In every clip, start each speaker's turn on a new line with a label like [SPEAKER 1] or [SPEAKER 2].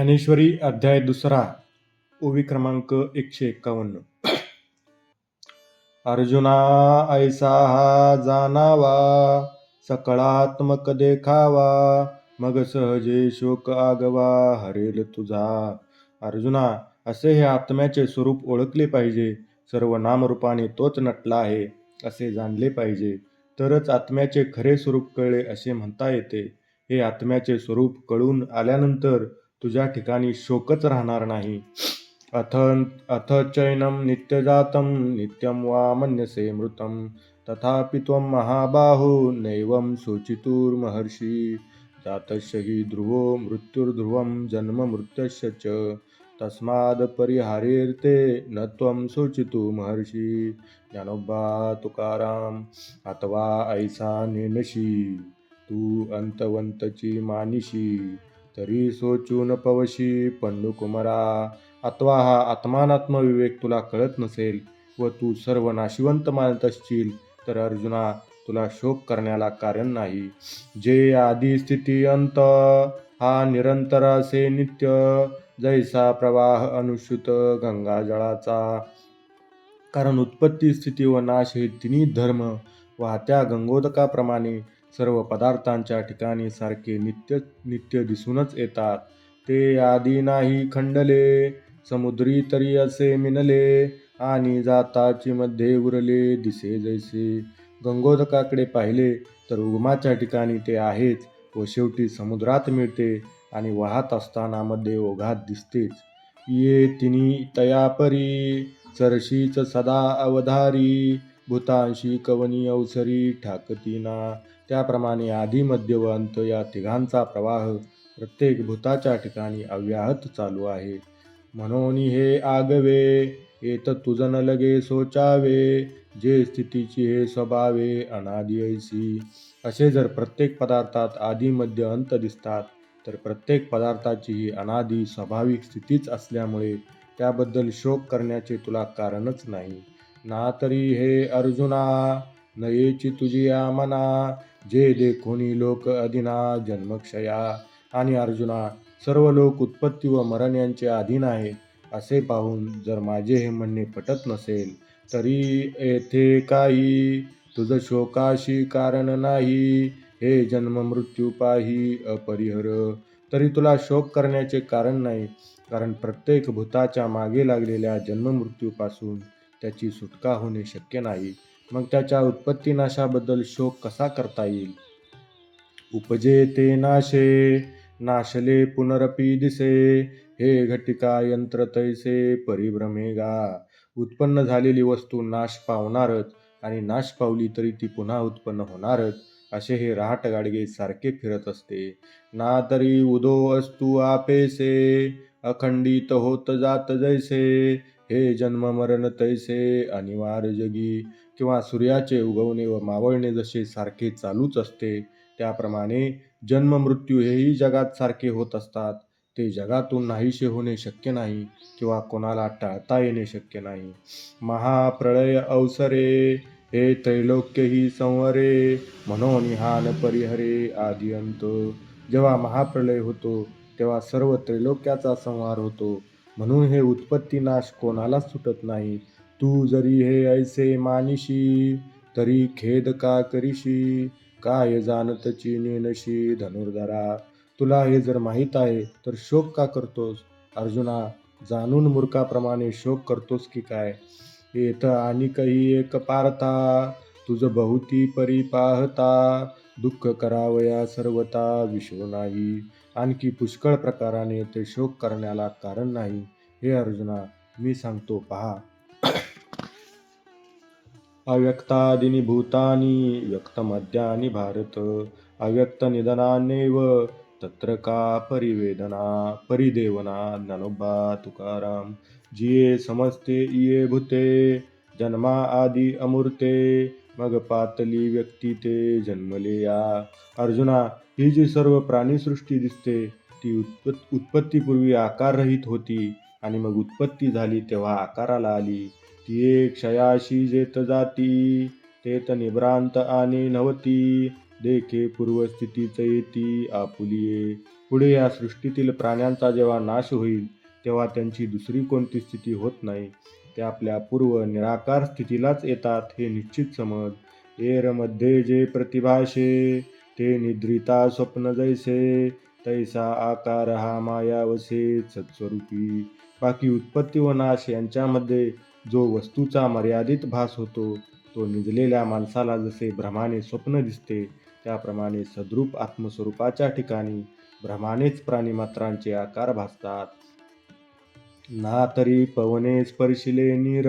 [SPEAKER 1] ज्ञानेश्वरी अध्याय दुसरा ओवी क्रमांक एकशे एक्कावन्न अर्जुना ऐसा हा जाणावा सकळात्मक देखावा मग सहजे शोक आगवा हरेल तुझा. अर्जुना असे हे आत्म्याचे स्वरूप ओळखले पाहिजे सर्व नामरूपाने तोच नटला आहे असे जाणले पाहिजे. तरच आत्म्याचे खरे स्वरूप कळले असे म्हणता येते. हे आत्म्याचे स्वरूप कळून आल्यानंतर तुझ्या ठिकाणी शोकच राहणार नाही. अथ अथ चैनं नित्यजातं नित्यं वा मन्यसे मृतं। तथापि त्वं महाबाहो नैवं शोचितुर्महर्षि। जातस्य हि ध्रुवो मृत्युर्ध्रुवं जन्म मृत्युश्च च। तस्माद् परिहारीर्ते न त्वं शोचितु महर्षी ज्ञानोबा तुकाराम अथवा ऐसा नेनशी। तू अंतवंतची मानिशी। तरी सोचून पवशी पंडू कुमारा अथवा हा आत्मानात्म विवेक तुला कळत नसेल व तू सर्व नाशिवंत मानत असशील तर अर्जुना तुला शोक करण्याला कारण नाही. जे आदी स्थिती अंत हा निरंतर असे नित्य जैसा प्रवाह अनुश्रुत गंगाजळाचा कारण उत्पत्ती स्थिती व नाश हे तिन्ही धर्म वाहत्या गंगोदकाप्रमाणे सर्व पदार्थांच्या ठिकाणी सारखे नित्य नित्य दिसूनच येतात. ते आधी नाही खंडले समुद्री तरी असे मिनले आणि जाताची मध्ये उरले दिसे जैसे. गंगोदकाकडे पाहिले तर उगमाच्या ठिकाणी ते आहेच व शेवटी समुद्रात मिळते आणि वाहत असताना मध्ये ओघात दिसतेच. ये तिन्ही तयापरी चरशीच सदा अवधारी भूतांशी कवनी अवसरी ठाकतीना. त्याप्रमाणे आधी मध्य व अंत या तिघांचा प्रवाह प्रत्येक भूताच्या ठिकाणी अव्याहत चालू आहे. म्हणून हे आगवे येत तुझन लगे सोचावे जे स्थितीची हे स्वभावे अनादी ऐसी. असे जर प्रत्येक पदार्थात आधी मध्य अंत दिसतात तर प्रत्येक पदार्थाची ही अनादी स्वाभाविक स्थितीच असल्यामुळे त्याबद्दल शोक करण्याचे तुला कारणच नाही. ना तरी हे अर्जुना नयेची तुझी या मना जे देखोनी लोक अधिना जन्मक्षया. आणि अर्जुना सर्व लोक उत्पत्ती व मरण यांचे अधीन आहे असे पाहून जर माझे हे म्हणणे पटत नसेल तरी येथे काही तुझ शोकाशी कारण नाही. हे जन्म मृत्यू पाही अपरिहर तरी तुला शोक करण्याचे कारण नाही कारण प्रत्येक भूताच्या मागे लागलेल्या जन्ममृत्यूपासून त्याची सुटका होणे शक्य नाही. मग त्याच्या उत्पत्ती नाशाबद्दल शोक कसा करता येईल? उपजे ते नाशे नाशले पुनरपी दिसे हे घटिका यंत्र तैसे परिभ्रमेगा उत्पन्न झालेली वस्तू नाश पावणारच आणि नाश पावली तरी ती पुन्हा उत्पन्न होणारच असे हे रहाट गाडगे सारखे फिरत असते. ना तरी उदो असतू आपेसे अखंडित होत जात जैसे हे जन्म मरण तैसे अनिवार्य जगी. किंवा सूर्याचे उगवणे व मावळणे जसे सारखे चालूच असते त्याप्रमाणे जन्म मृत्यू हेही जगात सारखे होत असतात. ते जगातून नाहीसे होणे शक्य नाही किंवा कोणाला टाळता येणे शक्य नाही. महाप्रळय अवसरे हे त्रैलोक्यही संवरे म्हणून हान परिहरे आदियंत. जेव्हा महाप्रलय होतो तेव्हा सर्व त्रैलोक्याचा संहार होतो. म्हणून हे उत्पत्ती नाश कोणालाच सुटत नाही. तू जरी हे ऐसे मानिशी तरी खेद का करीशी? काय जाणतची नेनशी धनुर्धरा? तुला हे जर माहीत आहे तर शोक का करतोस? अर्जुना जाणून मूर्खाप्रमाणे शोक करतोस की काय? येत आणि काही एक पारता तुझ बहुती परी पाहता. दुःख करावया सर्वता विश्व नाही. आणखी पुष्कळ प्रकाराने ते शोक करण्याला कारण नाही. हे अर्जुना मी सांगतो पहा. अव्यक्तादिनी भूतानी व्यक्तमद्यानि भारत. अव्यक्त निधनानेव तत्र का परिवेदना परिदेवना ज्ञानोबा तुकाराम. जिये समजते इये भूते जन्मा आदि अमूर्ते मग पातली व्यक्ती ते जन्मले या अर्जुना ही जी सर्व प्राणीसृष्टी दिसते ती उत्पत् उत्पत्तीपूर्वी आकाररहित होती आणि मग उत्पत्ती झाली तेव्हा आकाराला आली. ती एक क्षयाशी जेत जाती तेत निभ्रांत आणि नवती देखे पूर्वस्थितीच येती आपुलिये. पुढे या सृष्टीतील प्राण्यांचा जेव्हा नाश होईल तेव्हा त्यांची दुसरी कोणती स्थिती होत नाही. ते आपल्या पूर्व निराकार स्थितीलाच येतात हे निश्चित समज. एरमध्ये जे प्रतिभाषे ते निद्रिता स्वप्न जैसे तैसा आकार हा मायावसे सत्स्वरूपी. बाकी उत्पत्ती व नाश यांच्यामध्ये जो वस्तूचा मर्यादित भास होतो तो निजलेल्या माणसाला जसे भ्रमाने स्वप्न दिसते त्याप्रमाणे सद्रूप आत्मस्वरूपाच्या ठिकाणी भ्रमानेच प्राणीमात्रांचे आकार भासतात. ना तरी पवने स्पर्शिले नीर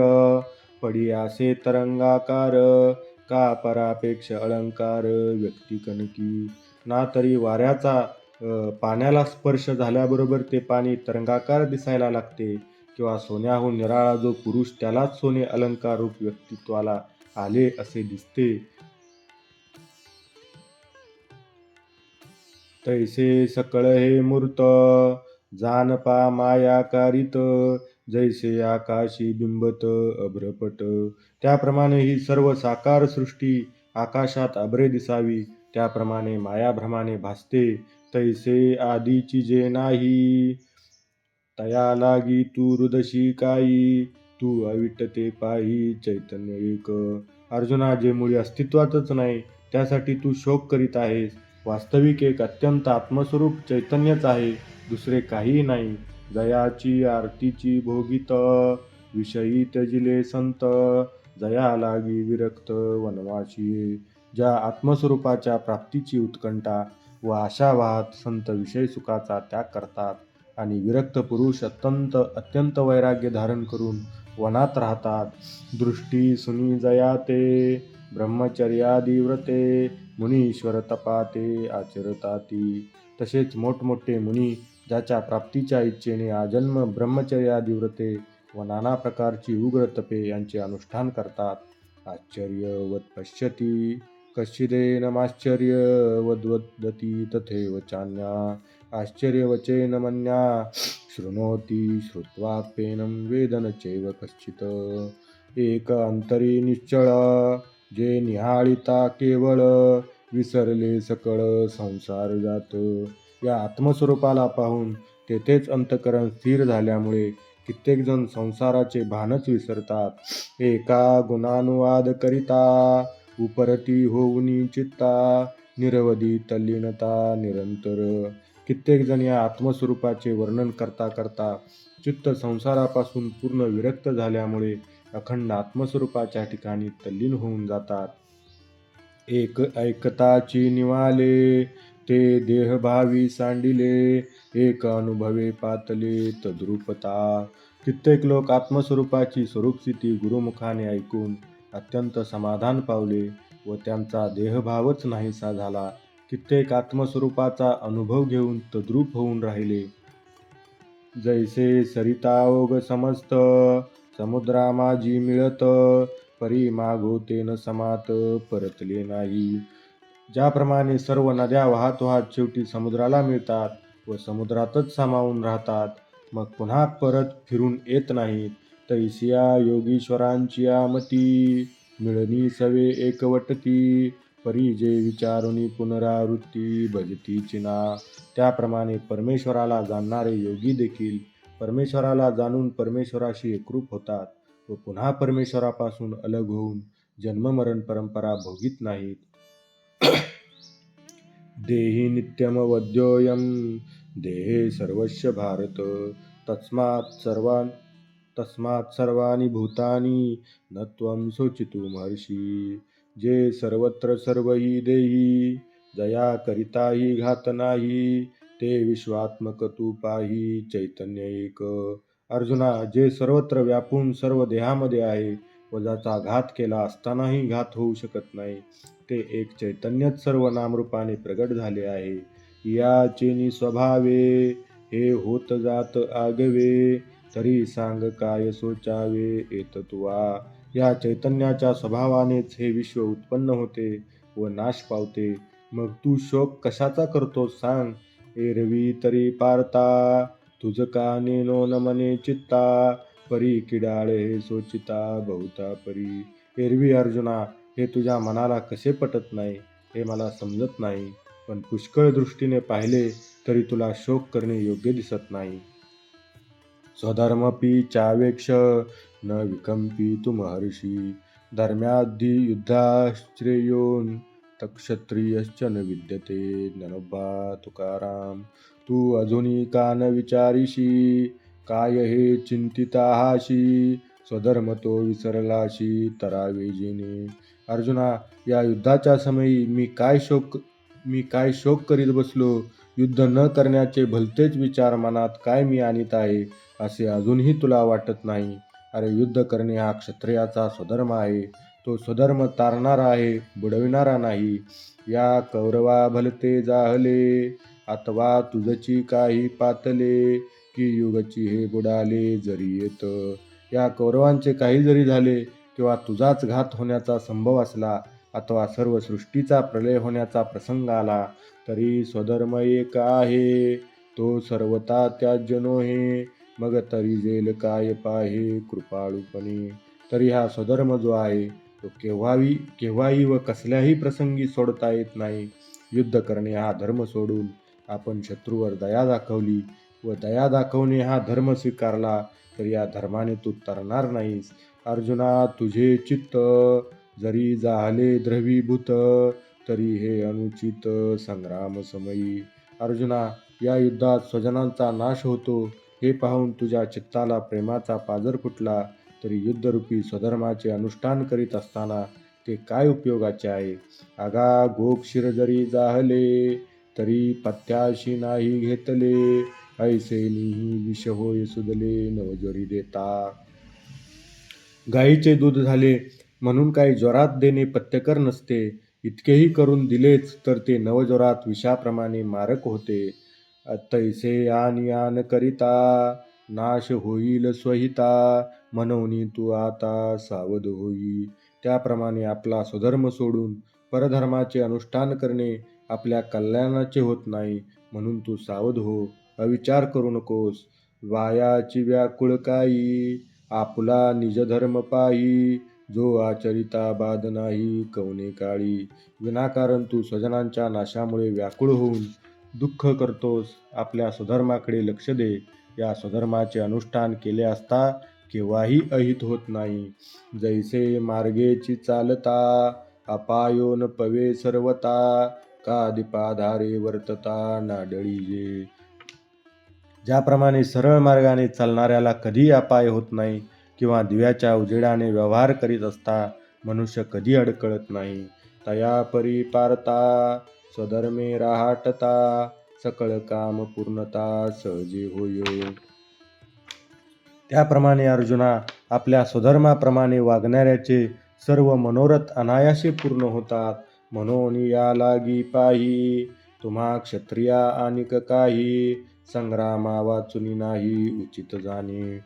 [SPEAKER 1] पडियासे तरंगाकार का परापेक्ष अलंकार व्यक्ती कणकी? ना तरी वाऱ्याचा पाण्याला स्पर्श झाल्याबरोबर ते पाणी तरंगाकार दिसायला लागते किंवा सोन्याहून निराळा जो पुरुष त्यालाच सोने अलंकार रूप व्यक्तित्वाला आले असे दिसते. तैसे सकळ हे मूर्त जानपा मायाकारित जैसे आकाशी बिंबत अभ्रपट. त्याप्रमाणे ही सर्व साकार सृष्टी आकाशात अभ्रे दिसावी. त्याप्रमाणे मायाभ्रमाने भासते. तैसे आधीची जे नाही तया लागी तू हृदशी काही तू अविटते पाही चैतन्य एक. अर्जुना जे मुळी अस्तित्वातच नाही त्यासाठी तू शोक करीत आहेस. वास्तविक एक अत्यंत आत्मस्वरूप चैतन्यच आहे. दुसरे काहीही नाही. जयाची आरतीची भोगित विषयी तजिले संत जया लागी विरक्त वनवाशी ज्या आत्मस्वरूपाच्या प्राप्तीची उत्कंठा व आशावाहात संत विषय सुखाचा त्याग करतात आणि विरक्त पुरुष अत्यंत अत्यंत वैराग्य धारण करून वनात राहतात. दृष्टी सुनी जयाते ब्रह्मचर्यादी व्रते मुनीश्वर तपाते आचरताती. तसेच मोठमोठे मुनी ज्याच्या प्राप्तीच्या इच्छेने आजन्म ब्रह्मचर्यादी व्रते व नाना प्रकारची उग्र तपे यांचे अनुष्ठान करतात. आश्चर्यवत पश्यती कश्चिदेनमाश्चर्य वद्वदती तथैव चान्या आश्चर्यवचेन मन्या शृणोती श्रुत्वाप्येनं वेदन चैव कश्चित्। एक अंतरी निश्चळ जे निहाळिता केवळ विसरले सकळ संसार जात। या आत्मस्वरूपाला पाहून तेथेच अंतकरण स्थिर झाल्यामुळे कित्येक जण संसाराचे भानच विसरतात. एका गुणानुवाद करिता उपरती होऊनी चित्ता निरवधी तल्लीनता निरंतर. कित्येक जण या आत्मस्वरूपाचे वर्णन करता करता चित्त संसारापासून पूर्ण विरक्त झाल्यामुळे अखंड आत्मस्वरूपाच्या ठिकाणी तल्लीन होऊन जातात. एक ऐकताची निवाले ते देहभावी सांडिले एक अनुभवे पातले तद्रुपता. कित्येक लोक आत्मस्वरूपाची स्वरूपस्थिती गुरुमुखाने ऐकून अत्यंत समाधान पावले व त्यांचा देहभावच नाहीसा झाला. कित्येक आत्मस्वरूपाचा अनुभव घेऊन तद्रूप होऊन राहिले. जैसे सरिता ओग समस्त समुद्रा माझी मिळत परी मागोतेन समात परतले नाही. ज्याप्रमाणे सर्व नद्या वाहत वाहत शेवटी समुद्राला मिळतात व समुद्रातच सामावून राहतात मग पुन्हा परत फिरून येत नाहीत तैसिया योगीश्वरांची मती मिळणी सवे एकवटती परी जे विचारुनी पुनरावृत्ती भजती चिना. त्याप्रमाणे परमेश्वराला जाणणारे योगी देखील परमेश्वराला जाणून परमेश्वराशी एकरूप होतात व पुन्हा परमेश्वरापासून अलग होऊन जन्ममरण परंपरा भोगीत नाहीत. देहि नित्यमवद्योऽयं देहे सर्वस्य भारत। तस्मात् सर्वान् तस्मात् सर्वाणि भूतानि न त्वं शोचितुमर्षि जे सर्वत्र सर्व हि देही जया करिता हि घात नाही ते विश्वात्मक तू पाही चैतन्य एक। अर्जुना जे सर्वत्र व्यापून सर्व देहामध्ये आहे व ज्याचा घात केला असतानाही घात होऊ शकत नाही. ते एक चैतन्यच सर्व नामरूपाने प्रगट झाले आहे. या चेनी स्वभावे हे होत जात आगवे तरी सांग काय सोचावे येत तुवा. या चैतन्याच्या स्वभावानेच हे विश्व उत्पन्न होते व नाश पावते. मग तू शोक कशाचा करतो सांग? एरवी तरी पारता. तुझ का नेनो न मने चित्ता. परी किडाळे हे सोचिता बहुता परी. एरवी अर्जुना हे तुझ्या मनाला कसे पटत नाही हे मला समजत नाही. पण पुष्कळ दृष्टीने पाहिले तरी तुला शोक करणे योग्य दिसत नाही. स्वधर्मपी चावेक्ष न विकंपी तु महर्षी. धर्म्याधी युद्धाश्रेयोन तक्षत्रियश्च न विद्यते ननोबा तुकाराम. तू अजूनही का न विचारिशी? काय हे चिंतिताहाशी स्वधर्म तो विसरलाशी तरावेजीने अर्जुना या युद्धाच्या समयी मी काय शोक मी काय शोक करीत बसलो? युद्ध न करण्याचे भलतेच विचार मनात काय मी आणीत आहे असे अजूनही तुला वाटत नाही? अरे युद्ध करणे हा क्षत्रियाचा स्वधर्म आहे. तो स्वधर्म तारणारा आहे बुडविणारा नाही. या कौरवा भलते जाहले अथवा तुझची काही पातले. की युगची हे बुडाले जरी येत. या कौरवांचे काही जरी झाले किंवा तुझाच घात होण्याचा संभव असला अथवा सर्व सृष्टीचा प्रलय होण्याचा प्रसंग आला तरी स्वधर्म एक आहे. तो सर्वता त्याज्य नोहे. मग तरी जेल काय पाहे कृपाळूपणे. तरी हा स्वधर्म जो आहे तो केव्हाही केव्हाही व कसल्याही प्रसंगी सोडता येत नाही. युद्ध करणे हा धर्म सोडून आपण शत्रूवर दया दाखवली व दया दाखवणे हा धर्म स्वीकारला तर या धर्माने तू तरणार नाहीस. अर्जुना तुझे चित्त जरी जाहले द्रवीभूत तरी हे अनुचित संग्राम समयी. अर्जुना या युद्धात स्वजनांचा नाश होतो. हे पाहून तुझ्या चित्ताला प्रेमाचा पाजर फुटला. तरी युद्धरूपी स्वधर्माचे अनुष्ठान करीत असताना ते काय उपयोगाचे आहे? आगा गोक्षीर जरी जाहले तरी पत्याशी नाही घेतले. ऐसे विष होय सुदले नवज्वरी देता. गाईचे दूध झाले म्हणून काही ज्वरात देणे पथ्यकर नसते. इतकेही करून दिलेच तर ते नवज्वरात विषाप्रमाणे मारक होते. तैसे आन यान करिता नाश होईल स्वहिता. म्हणून तू आता सावध होई. त्याप्रमाणे आपला स्वधर्म सोडून परधर्माचे अनुष्ठान करणे आपल्या कल्याणाचे होत नाही म्हणून तू सावध हो. अविचार करू नकोस. वायाची व्याकुळ काही आपुला निजधर्म पायी जो आचरिता बाद नाही कवने काळी. विनाकारण तू स्वजनांच्या नाशामुळे व्याकुळ होऊन दुःख करतोस. आपल्या स्वधर्माकडे लक्ष दे. या स्वधर्माचे अनुष्ठान केले असता केव्हाही अहित होत नाही. जैसे मार्गेची चालता अपायोन पवे सर्वता. का दीपाधारे वर्तता नाडळी जे ज्याप्रमाणे सरळ मार्गाने चालणाऱ्याला कधी अपाय होत नाही किंवा दिव्याच्या उजेडाने व्यवहार करीत असता मनुष्य कधी अडकळत नाही. तया परी पारता स्वधर्मे राहाटता सकळ काम पूर्णता सहजी होय. त्याप्रमाणे अर्जुना आपल्या स्वधर्माप्रमाणे वागणाऱ्याचे सर्व मनोरथ अनायासे पूर्ण होतात. म्हणून या लागी पाही तुम्हा क्षत्रिया आणि काही संग्रामा वाचुनी नाही उचित जाणे.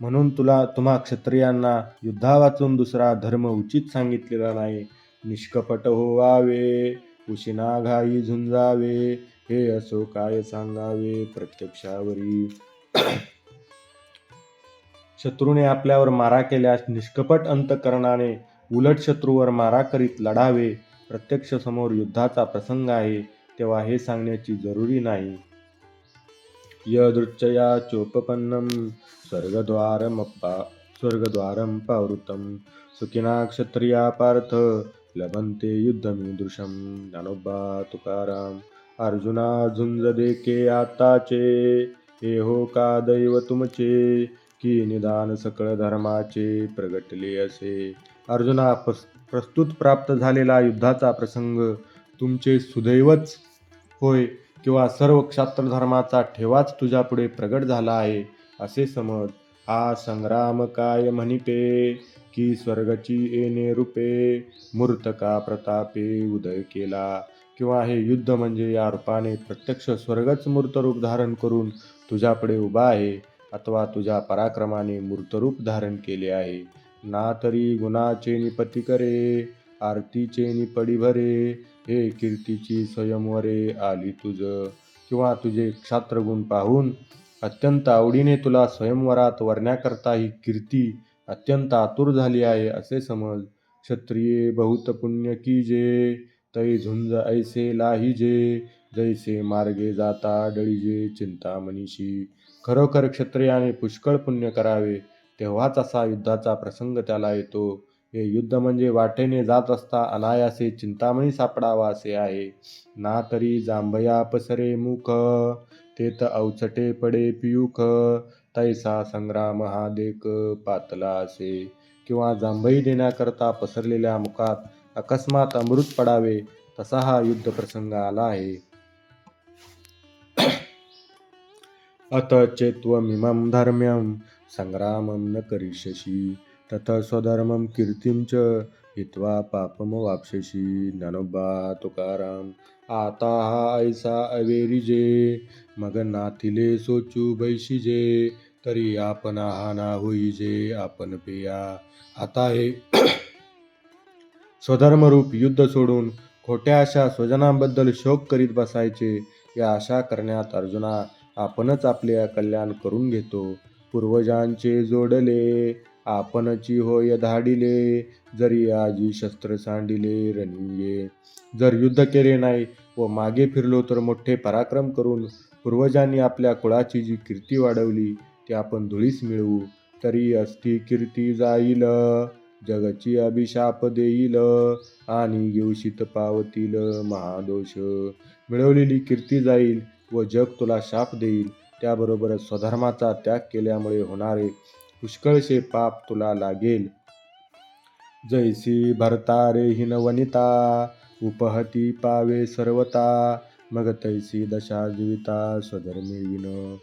[SPEAKER 1] म्हणून तुला तुम्हा क्षत्रियांना युद्धा वाचून दुसरा धर्म उचित सांगितलेला नाही. निष्कपट होवावे उशिना घाई झुंजावे हे असो काय सांगावे प्रत्यक्षावरी. शत्रूने आपल्यावर मारा केल्यास निष्कपट अंतकरणाने उलट शत्रूवर मारा करीत लढावे. प्रत्यक्ष समोर युद्धाचा प्रसंग आहे तेव्हा हे सांगण्याची जरुरी नाही. यदृच्छया चोपपन्नं स्वर्गद्वारमप्पा स्वर्गद्वारं पावृतं सुखिना क्षत्रिया पार्थ लभन्ते युद्धमीदृशं। ज्ञानोबा तुकाराम अर्जुना झुंज देके आताचे हे हो का दैव तुमचे की निदान सकळ धर्माचे प्रगटले असे। अर्जुना प्रस्तुत प्राप्त झालेला युद्धाचा प्रसंग तुमचे सुदैवच होय किंवा सर्व क्षात्रधर्माचा ठेवाच तुझ्यापुढे प्रगट झाला आहे असे समज. हा संग्राम काय म्हणिपे? की स्वर्गची येणे रूपे? मूर्तका प्रतापे उदय केला? किंवा हे युद्ध म्हणजे या रूपाने प्रत्यक्ष स्वर्गच मूर्तरूप धारण करून तुझ्यापुढे उभा आहे अथवा तुझ्या पराक्रमाने मूर्तरूप धारण केले आहे? ना तरी गुणाचे निपती करे आरतीचे निपडी भरे हे कीर्तीची स्वयंवरे आली तुझ. किंवा तुझे क्षात्रगुण पाहून अत्यंत आवडीने तुला स्वयंवरात वरण्याकरता ही कीर्ती अत्यंत आतुर झाली आहे असे समज. क्षत्रिये बहुत पुण्य की जे तै झुंज ऐसे लाही जे जैसे मार्गे जाता डळीजे चिंता मनीषी. खरोखर क्षत्रियाने पुष्कळ पुण्य करावे तेव्हाच असा युद्धाचा प्रसंग त्याला येतो. हे युद्ध म्हणजे वाटेने जात असता अनायासे चिंतामणी सापडावा असे आहे. ना तरी जांभया पसरे मुख तेत अवचटे पडे पियुख तैसा संग्राम हा देख पातला असे. किंवा जांभई देण्याकरता पसरलेल्या मुखात अकस्मात अमृत पडावे तसा हा युद्ध प्रसंग आला आहे. अत चेत्वमिमं धर्म्यं संग्रामं न करिष्यसि. तथा स्वधर्मं कीर्तिं च हित्वा पापमवाप्स्यसि। ननोबा तुकाराम आता हा ऐसा अवेरिजे मग नाथिले सोचू बैशिजे तरी आपण हा ना होईजे आपण पेया। आता हे स्वधर्मरूप युद्ध सोडून खोट्या अशा स्वजनांबद्दल शोक करीत बसायचे या आशा करण्यात अर्जुना आपणच आपले कल्याण करून घेतो। पूर्वजांचे जोडले आपणची होय धाडिले जरी आजी शस्त्र सांडिले रणिये जर युद्ध केले नाही व मागे फिरलो तर मोठे पराक्रम करून पूर्वजांनी आपल्या कुळाची जी कीर्ती वाढवली ती आपण धुळीस मिळवू. तरी असती कीर्ती जाईल जगची अभिशाप देईल आणि घेऊशीत पावतील महादोष. मिळवलेली कीर्ती जाईल व जग तुला शाप देईल. त्याबरोबरच स्वधर्माचा त्याग केल्यामुळे होणारे पुष्कळशे पाप तुला लागेल. जैसी भरतारे हिन वनिता उपहती पावे सर्वता मग तैसी दशा जीविता स्वधर्मी विन.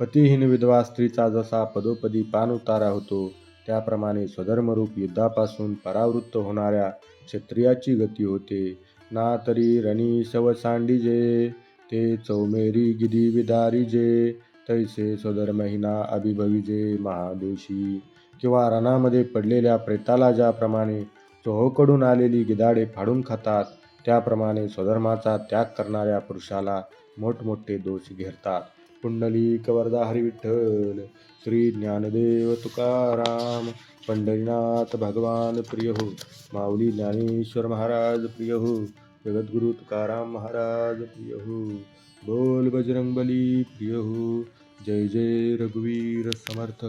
[SPEAKER 1] पतिहीन विधवा स्त्रीचा जसा पदोपदी पान उतारा होतो त्याप्रमाणे स्वधर्मरूप युद्धापासून परावृत्त होणाऱ्या क्षत्रियाची गती होते. ना तरी रणी शवसांडीजे ते चौमेरी गिदी विदारीजे तैसे स्वधर्महीना अभिभविजे महादेशी. किंवा रणामध्ये पडलेल्या प्रेताला ज्याप्रमाणे चोहोकडून आलेली गिदाडे फाडून खातात त्याप्रमाणे स्वधर्माचा त्याग करणाऱ्या पुरुषाला मोठमोठे दोष घेरतात. पुंडली कवरदा हरिविठ्ठल श्री ज्ञानदेव तुकाराम पंढरीनाथ भगवान प्रिय हो माऊली ज्ञानेश्वर महाराज प्रिय हो जगद्गुरु तुकाराम महाराज प्रिय हो बोल बजरंगबली प्रिय हो जय जय रघुवीर समर्थ.